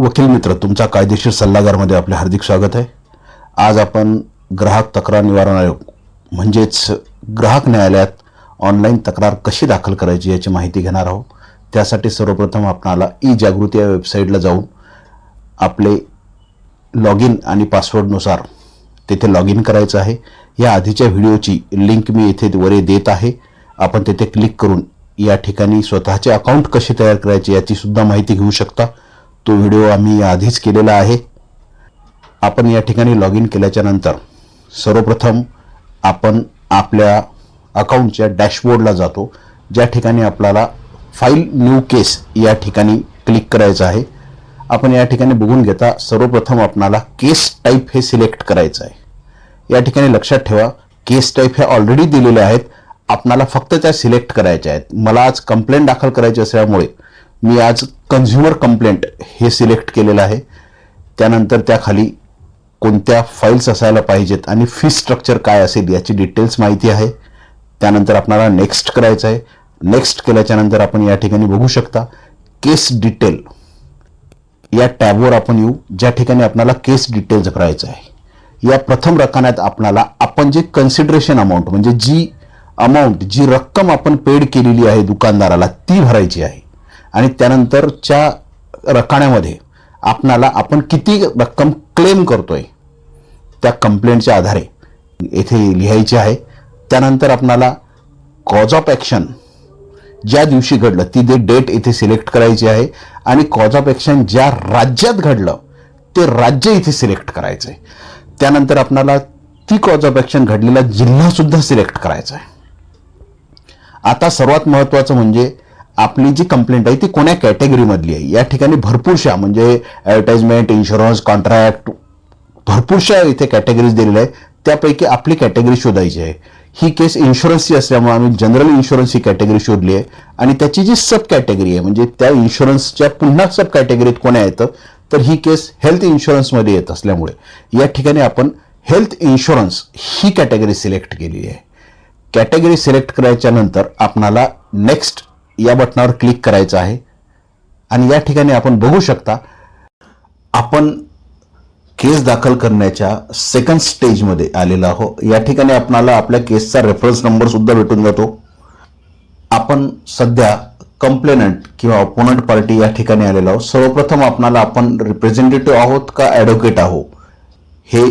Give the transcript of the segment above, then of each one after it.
वकील मित्र तुमचा कायदेशीर सल्लागारमध्ये आपले हार्दिक स्वागत आहे. आज आपण ग्राहक तक्रार निवारण आयोग म्हणजेच ग्राहक न्यायालयात ऑनलाईन तक्रार कशी दाखल करायची याची माहिती घेणार आहोत. त्यासाठी सर्वप्रथम आपणाला ई जागृती या वेबसाईटला जाऊन आपले लॉग इन आणि पासवर्डनुसार तेथे लॉग इन करायचं आहे. या आधीच्या व्हिडिओची लिंक मी येथे वरे देत आहे. आपण तेथे क्लिक करून या ठिकाणी स्वतःचे अकाउंट कसे तयार करायचे याची सुद्धा माहिती घेऊ शकता. तो व्हिडिओ आम्ही आधीच केलेला आहे. आपण या ठिकाणी लॉग इन केल्याच्यानंतर सर्वप्रथम आपण आपल्या अकाउंटच्या डॅशबोर्डला जातो ज्या ठिकाणी आपल्याला फाईल न्यू केस या ठिकाणी क्लिक करायचं आहे. आपण या ठिकाणी बघून घेता सर्वप्रथम आपणाला केस टाईप हे सिलेक्ट करायचं आहे. या ठिकाणी लक्षात ठेवा केस टाईप हे ऑलरेडी दिलेले आहेत. आपणाला फक्त त्या सिलेक्ट करायच्या आहेत. मला आज कंप्लेंट दाखल करायची असल्यामुळे मी आज कन्झ्युमर कंप्लेंट हे सिलेक्ट केलेलं आहे. त्यानंतर त्याखाली कोणत्या फाईल्स असायला पाहिजेत आणि फी स्ट्रक्चर काय असेल याची डिटेल्स माहिती आहे. त्यानंतर आपणाला नेक्स्ट करायचं आहे. नेक्स्ट केल्याच्यानंतर आपण या ठिकाणी बघू शकता केस डिटेल या टॅबवर आपण येऊ ज्या ठिकाणी आपल्याला केस डिटेल्स भरायचं आहे. या प्रथम रकान्यात आपणाला आपण जे कन्सिडरेशन अमाऊंट म्हणजे जी अमाऊंट जी रक्कम आपण पेड केलेली आहे दुकानदाराला ती भरायची आहे. आणि त्यानंतरच्या रकान्यामध्ये आपणाला आपण किती रक्कम क्लेम करतोय त्या कंप्लेंटच्या आधारे. येथे लिहायची आहे त्यानंतर आपणाला कॉज ऑफ ॲक्शन ज्या दिवशी घडलं ती दे डेट इथे सिलेक्ट करायची आहे आणि कॉज ऑफ ॲक्शन ज्या राज्यात घडलं ते राज्य इथे सिलेक्ट करायचं आहे त्यानंतर आपणाला ती कॉज ऑफ ॲक्शन घडलेला जिल्हा सुद्धा सिलेक्ट करायचा आहे आता सर्वात महत्त्वाचं म्हणजे आपली जी कंप्लेंट आहे ती कोण्या कॅटेगरीमधली आहे? या ठिकाणी भरपूरशा म्हणजे ॲडव्हर्टाइजमेंट इन्शुरन्स कॉन्ट्रॅक्ट भरपूरशा इथे कॅटेगरीज दिलेल्या आहेत. त्यापैकी आपली कॅटेगरी शोधायची आहे. ही केस इन्शुरन्सची असल्यामुळे आम्ही जनरल इन्शुरन्स ही कॅटेगरी शोधली आहे. आणि त्याची जी सब कॅटेगरी आहे म्हणजे त्या इन्शुरन्सच्या पुन्हा सब कॅटेगरीत कोण्या येतं? तर ही केस हेल्थ इन्शुरन्समध्ये येत असल्यामुळे. या ठिकाणी आपण हेल्थ इन्शुरन्स ही कॅटेगरी सिलेक्ट केलेली आहे. कॅटेगरी सिलेक्ट करायच्या नंतर आपणाला नेक्स्ट या बटनावर क्लिक करायचं आहे. आणि या ठिकाणी आपण बघू शकता आपण केस दाखल करण्याच्या सेकंड स्टेजमध्ये आलेलो आहो या ठिकाणी आपणाला आपल्या केसचा रेफरन्स नंबर सुद्धा भेटून जातो. आपण सध्या कंप्लेनंट किंवा ओपोनंट पार्टी या ठिकाणी आलेलो आहोत. सर्वप्रथम आपणाला आपण रिप्रेझेंटेटिव्ह आहोत का ॲडव्होकेट आहोत हे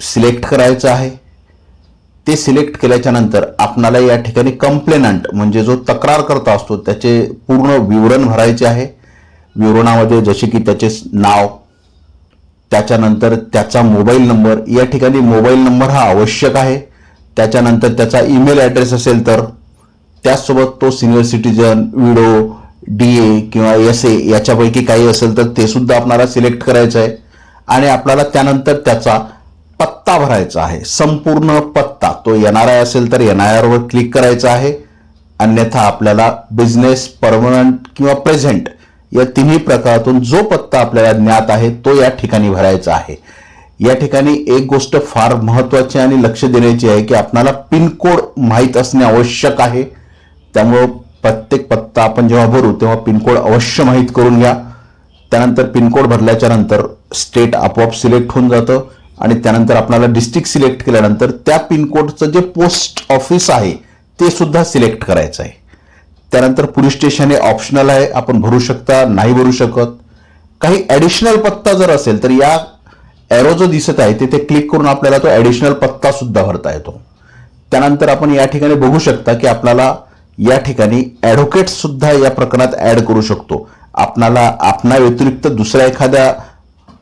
सिलेक्ट करायचं आहे. ते सिलेक्ट केल्याच्यानंतर आपणाला या ठिकाणी कंप्लेनंट म्हणजे जो तक्रार करता असतो त्याचे पूर्ण विवरण भरायचे आहे. विवरणामध्ये जसे की त्याचे नाव त्याच्यानंतर त्याचा मोबाईल नंबर या ठिकाणी मोबाईल नंबर हा आवश्यक आहे. त्याच्यानंतर त्याचा ईमेल ॲड्रेस असेल तर त्याचसोबत तो senior citizen widow D A किंवा एस ए याच्यापैकी काही असेल तर ते सुद्धा आपल्याला सिलेक्ट करायचं आहे. आणि आपल्याला त्यानंतर त्याचा पत्ता भरायचा आहे. संपूर्ण पत्ता. तो एन आर आय असेल तर एन आय आरवर क्लिक करायचा आहे. अन्यथा आपल्याला बिझनेस परमनंट किंवा प्रेझेंट या तिन्ही प्रकारातून जो पत्ता आपल्याला ज्ञात आहे तो या ठिकाणी भरायचा आहे. या ठिकाणी एक गोष्ट फार महत्त्वाची आणि लक्ष देण्याची आहे की आपणाला पिनकोड माहीत असणे आवश्यक आहे. त्यामुळं प्रत्येक पत्ता आपण जेव्हा भरू तेव्हा पिनकोड अवश्य माहीत करून घ्या. त्यानंतर पिनकोड भरल्याच्या नंतर स्टेट आपोआप सिलेक्ट होऊन जातं. आणि त्यानंतर आपल्याला डिस्ट्रिक्ट सिलेक्ट केल्यानंतर त्या पिनकोडचं जे पोस्ट ऑफिस आहे ते सुद्धा सिलेक्ट करायचं आहे. त्यानंतर पोलीस स्टेशन हे ऑप्शनल आहे आपण भरू शकता नाही भरू शकत. काही ॲडिशनल पत्ता जर असेल तर या एरो जो दिसत आहे तिथे क्लिक करून आपल्याला तो ॲडिशनल पत्ता सुद्धा भरता येतो. त्यानंतर आपण या ठिकाणी बघू शकता की आपल्याला या ठिकाणी ॲडव्होकेट सुद्धा या प्रकरणात ॲड करू शकतो. आपणाला आपणा व्यतिरिक्त दुसऱ्या एखाद्या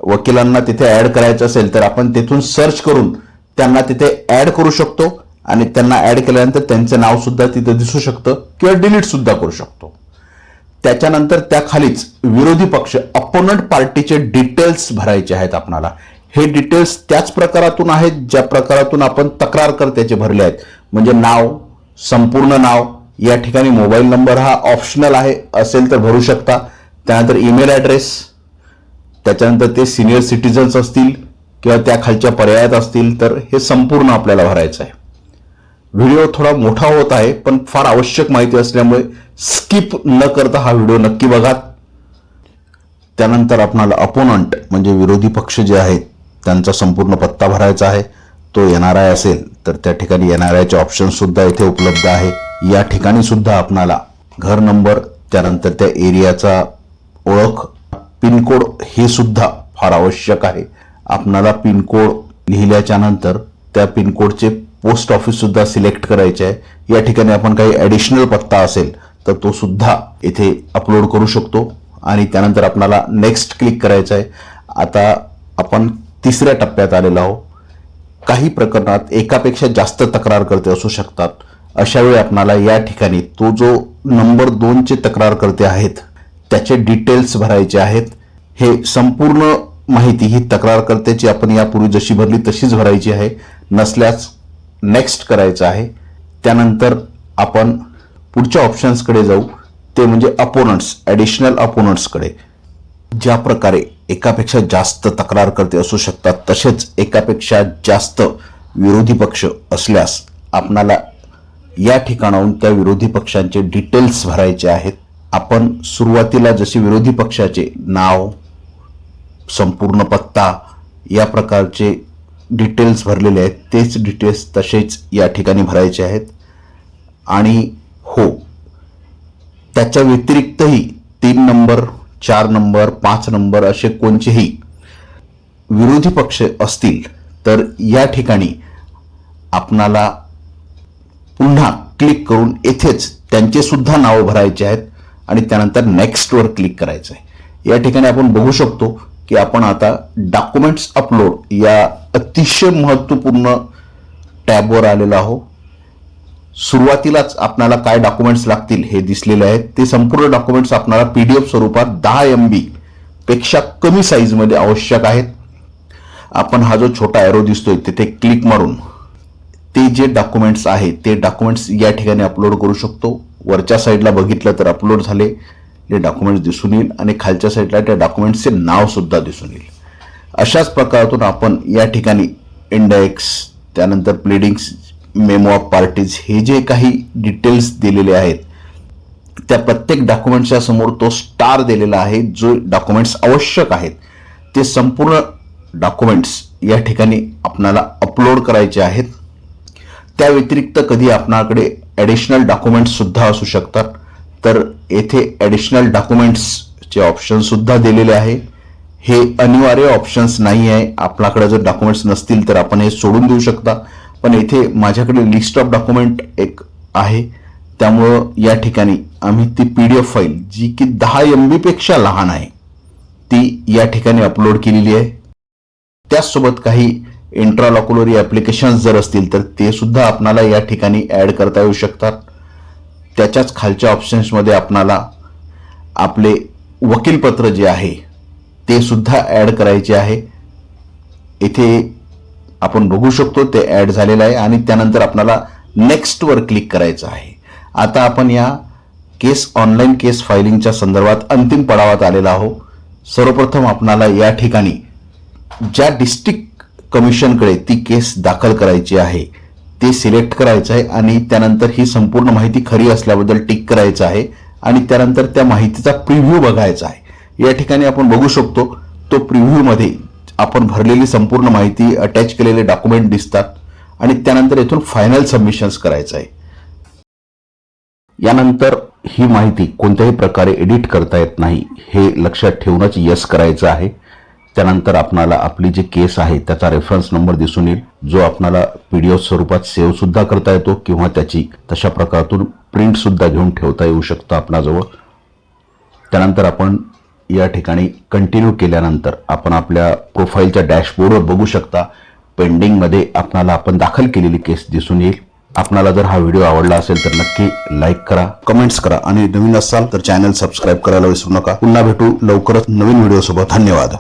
वकिलांना तिथे ॲड करायचं असेल तर आपण तिथून सर्च करून त्यांना तिथे ॲड करू शकतो आणि त्यांना ॲड केल्यानंतर त्यांचं नाव सुद्धा तिथे दिसू शकतं किंवा डिलीट सुद्धा करू शकतो. त्याच्यानंतर त्याखालीच विरोधी पक्ष अपोनंट पार्टीचे डिटेल्स भरायचे आहेत आपणाला. हे डिटेल्स त्याच प्रकारातून आहेत ज्या प्रकारातून आपण तक्रारकर्त्याचे भरले आहेत. म्हणजे नाव संपूर्ण नाव या ठिकाणी मोबाईल नंबर हा ऑप्शनल आहे असेल तर भरू शकता. त्यानंतर ईमेल ॲड्रेस त्याच्यानंतर ते सिनियर सिटीजन्स असतील किंवा त्या खालच्या पर्यायात असतील तर हे संपूर्ण आपल्याला भरायचं आहे. व्हिडिओ थोडा मोठा होत आहे पण फार आवश्यक माहिती असल्यामुळे स्किप न करता हा व्हिडिओ नक्की बघा. त्यानंतर आपणाला अपोनंट म्हणजे विरोधी पक्ष जे आहेत त्यांचा संपूर्ण पत्ता भरायचा आहे. तो एन आर आय असेल तर त्या ठिकाणी एन आर आयचे ऑप्शनसुद्धा इथे उपलब्ध आहे. या ठिकाणी सुद्धा आपणाला घर नंबर त्यानंतर त्या एरियाचा ओळख पिनकोड हे सुद्धा फार आवश्यक आहे. आपणाला पिनकोड लिहिल्याच्या नंतर त्या पिनकोडचे पोस्ट ऑफिस सुद्धा सिलेक्ट करायचे आहे. या ठिकाणी आपण काही ॲडिशनल पत्ता असेल तर तो सुद्धा इथे अपलोड करू शकतो आणि त्यानंतर आपणाला नेक्स्ट क्लिक करायचं आहे. आता आपण तिसऱ्या टप्प्यात आलेलो आहोत. काही प्रकरणात एकापेक्षा जास्त तक्रार करते असू शकतात. अशा वेळी आपणाला या ठिकाणी तो जो नंबर दोनचे तक्रार करते आहेत त्याचे डिटेल्स भरायचे आहेत. हे संपूर्ण माहिती ही तक्रारकर्त्याची आपण यापूर्वी जशी भरली तशीच भरायची आहे. नसल्यास नेक्स्ट करायचं आहे. त्यानंतर आपण पुढच्या ऑप्शन्सकडे जाऊ. ते म्हणजे अपोनंट्स ॲडिशनल अपोनंट्सकडे ज्या प्रकारे एकापेक्षा जास्त तक्रारकर्ते असू शकतात तसेच एकापेक्षा जास्त विरोधी पक्ष असल्यास आपणाला या ठिकाणाहून त्या विरोधी पक्षांचे डिटेल्स भरायचे आहेत. आपण सुरुवातीला जसे विरोधी पक्षाचे नाव संपूर्ण पत्ता या प्रकारचे डिटेल्स भरलेले आहेत. तेच डिटेल्स तसेच या ठिकाणी भरायचे आहेत. आणि हो त्याच्या व्यतिरिक्तही तीन नंबर चार नंबर पाच नंबर असे कोणतेही विरोधी पक्ष असतील तर या ठिकाणी आपणाला पुन्हा क्लिक करून येथेच त्यांचे सुद्धा नावं भरायचे आहेत आणि त्यानंतर नेक्स्टवर क्लिक करायचं आहे या ठिकाणी आपण बघू शकतो की आपण आता डॉक्युमेंट्स अपलोड या अतिशय महत्त्वपूर्ण टॅबवर आलेलो आहो सुरुवातीलाच आपल्याला काय डॉक्युमेंट्स लागतील हे दिसलेले आहेत. ते संपूर्ण डॉक्युमेंट्स आपण पी डी एफ स्वरूपात दहा एम बी पेक्षा कमी साईजमध्ये आवश्यक आहेत. आपण हा जो छोटा एरो दिसतोय तिथे क्लिक मारून ते जे डॉक्युमेंट्स आहेत ते डॉक्युमेंट्स या ठिकाणी अपलोड करू शकतो. वरच्या साईडला बघितलं तर अपलोड झाले. हे डॉक्युमेंट्स दिसून येईल आणि खालच्या साईडला त्या डॉक्युमेंट्सचे नाव सुद्धा दिसून येईल. अशाच प्रकारातून आपण या ठिकाणी इंडेक्स त्यानंतर प्लेडिंग्स मेमो ऑफ पार्टीज हे जे काही डिटेल्स दिलेले आहेत त्या प्रत्येक डॉक्युमेंट्सच्या समोर तो स्टार दिलेला आहे जो डॉक्युमेंट्स आवश्यक आहेत ते संपूर्ण डॉक्युमेंट्स या ठिकाणी आपणाला अपलोड करायचे आहेत. त्या व्यतिरिक्त कधी आपणाकडे ॲडिशनल डॉक्युमेंट्ससुद्धा असू शकतात. तर येथे ॲडिशनल डॉक्युमेंट्सचे ऑप्शनसुद्धा दिलेले आहे. हे अनिवार्य ऑप्शन्स नाही आहे. आपल्याकडे जर डॉक्युमेंट्स नसतील तर आपण हे सोडून देऊ शकता. पण येथे माझ्याकडे लिस्ट ऑफ डॉक्युमेंट एक आहे. त्यामुळं या ठिकाणी आम्ही ती पी डी एफ फाईल जी की दहा एम बीपेक्षा लहान आहे ती या ठिकाणी अपलोड केलेली आहे. त्याचसोबत काही इंट्रालॉक्युलरी ॲप्लिकेशन्स जर असतील तर ते सुद्धा आपणाला या ठिकाणी ॲड करता येऊ शकतात. त्याच्याच खालच्या ऑप्शन्समध्ये आपणाला आपले वकीलपत्र जे आहे ते सुद्धा ॲड करायचे आहे. इथे आपण बघू शकतो ते ॲड झालेलं आहे आणि त्यानंतर आपणाला नेक्स्टवर क्लिक करायचं आहे. आता आपण या केस ऑनलाईन केस फायलिंगच्या संदर्भात अंतिम पडावात आलेला आहो सर्वप्रथम आपणाला या ठिकाणी ज्या डिस्ट्रिक्ट कमिशनकडे ती केस दाखल करायची आहे ते सिलेक्ट करायचं आहे आणि त्यानंतर ही संपूर्ण माहिती खरी असल्याबद्दल टिक करायचं आहे आणि त्यानंतर त्या माहितीचा प्रिव्ह्यू बघायचा आहे. या ठिकाणी आपण बघू शकतो तो प्रिव्ह्यूमध्ये आपण भरलेली संपूर्ण माहिती अटॅच केलेले डॉक्युमेंट दिसतात आणि त्यानंतर येथून फायनल सबमिशन्स करायचं आहे. यानंतर ही माहिती कोणत्याही प्रकारे एडिट करता येत नाही हे लक्षात ठेवूनच यस करायचं आहे. त्यानंतर आपणाला आपली जी केस आहे त्याचा रेफरन्स नंबर दिसून येईल. जो आपणाला पी डी एफ स्वरूपात सेव्ह सुद्धा करता येतो किंवा त्याची तशा प्रकारातून प्रिंट सुद्धा घेऊन ठेवता येऊ शकतं आपणाजवळ. त्यानंतर आपण या ठिकाणी कंटिन्यू केल्यानंतर आपण आपल्या प्रोफाईलच्या डॅशबोर्डवर बघू शकता. पेंडिंगमध्ये आपणाला आपण दाखल केलेली केस दिसून येईल. आपणाला जर हा व्हिडिओ आवडला असेल तर नक्की लाईक करा कमेंट्स करा आणि नवीन असाल तर चॅनल सबस्क्राईब करायला विसरू नका. पुन्हा भेटू लवकरच नवीन व्हिडिओ सोबत. धन्यवाद.